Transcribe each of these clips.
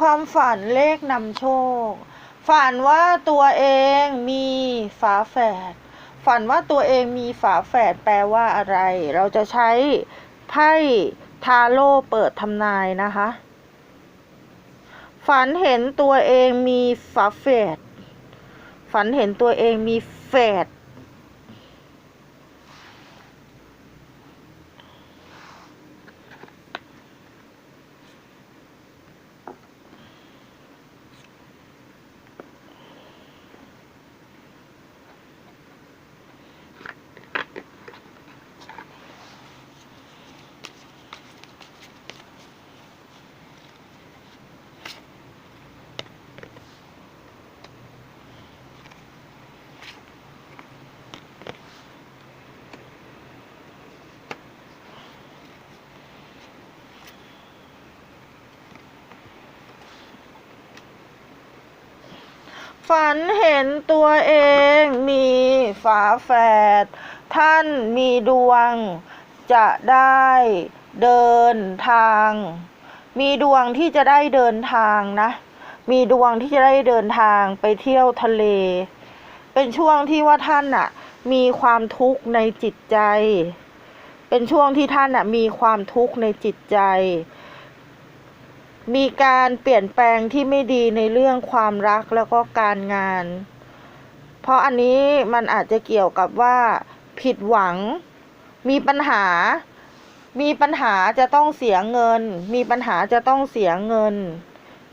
ความฝันเลขนำโชค ฝันว่าตัวเองมีฝาแฝด ฝันว่าตัวเองมีฝาแฝดแปลว่าอะไร เราจะใช้ไพ่ทาโร่เปิดทำนายนะคะ ฝันเห็นตัวเองมีฝาแฝด ฝันเห็นตัวเองมีแฝด ฝันเห็นตัวเองมีฝาแฝด ท่านมีดวง จะได้เดินทาง มีดวงที่จะได้เดินทางนะ มีดวงที่จะได้เดินทางไปเที่ยวทะเล เป็นช่วงที่ว่าท่านน่ะมีความทุกข์ในจิตใจ เป็นช่วงที่ท่านน่ะมีความทุกข์ในจิตใจ มีการเปลี่ยนแปลงที่ไม่ดีในเรื่องความรักแล้วก็การงาน เพราะอันนี้มันอาจจะเกี่ยวกับว่า ผิดหวัง มีปัญหา มีปัญหาจะต้องเสียเงิน มีปัญหาจะต้องเสียเงิน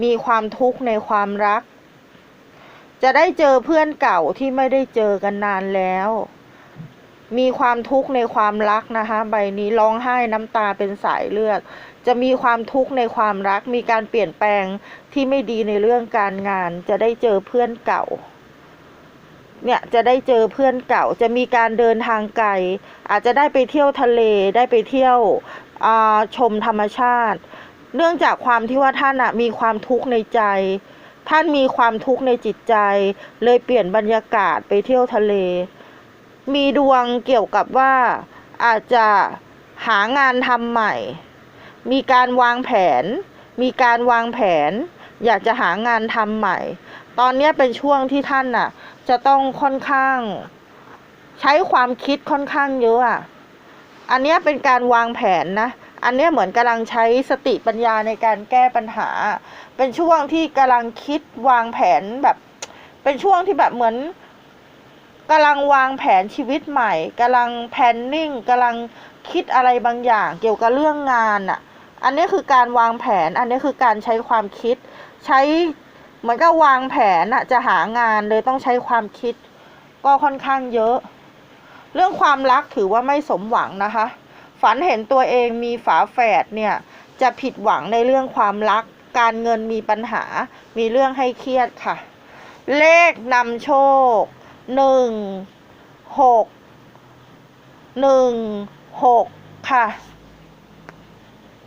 มีความทุกข์ในความรัก จะได้เจอเพื่อนเก่าที่ไม่ได้เจอกันนานแล้ว มีความทุกข์ในความรักนะคะ ใบนี้ร้องไห้น้ำตาเป็นสายเลือด จะมีความทุกข์ในความรัก มีการเปลี่ยนแปลงที่ไม่ดีในเรื่องการงาน จะได้เจอเพื่อนเก่า เนี่ยจะได้เจอเพื่อนเก่า จะมีการเดินทางไกล อาจจะได้ไปเที่ยวทะเล ได้ไปเที่ยวชมธรรมชาติ เนื่องจากความที่ว่าท่านมีความทุกข์ในใจ ท่านมีความทุกข์ในจิตใจ เลยเปลี่ยนบรรยากาศไปเที่ยวทะเล มีดวงเกี่ยวกับว่าอาจจะหางานทำใหม่ มีการวางแผน มีการวางแผน อยากจะหางานทำใหม่ ตอนนี้เป็นช่วงที่ท่านน่ะ จะต้องค่อนข้าง ใช้ความคิดค่อนข้างเยอะอะอันนี้เป็นการวางแผนนะ อันนี้เหมือนกำลังใช้สติปัญญาในการแก้ปัญหา เป็นช่วงที่กำลังคิดวางแผนแบบ เป็นช่วงที่แบบเหมือน กำลังวางแผนชีวิตใหม่กำลังแพนนิ่งกำลังคิดอะไรบางอย่าง เกี่ยวกับเรื่องงานอะอันนี้คือการวางแผน อันนี้คือการใช้ความคิด ใช้เหมือนกับวางแผนอะจะหางานเลยต้องใช้ความคิด ก็ค่อนข้างเยอะ เรื่องความรักถือว่าไม่สมหวังนะคะ ฝันเห็นตัวเองมีฝาแฝดเนี่ย จะผิดหวังในเรื่องความรัก การเงินมีปัญหา มีเรื่องให้เครียดค่ะ เลขนำโชค หนึ่งหกหนึ่งหกค่ะ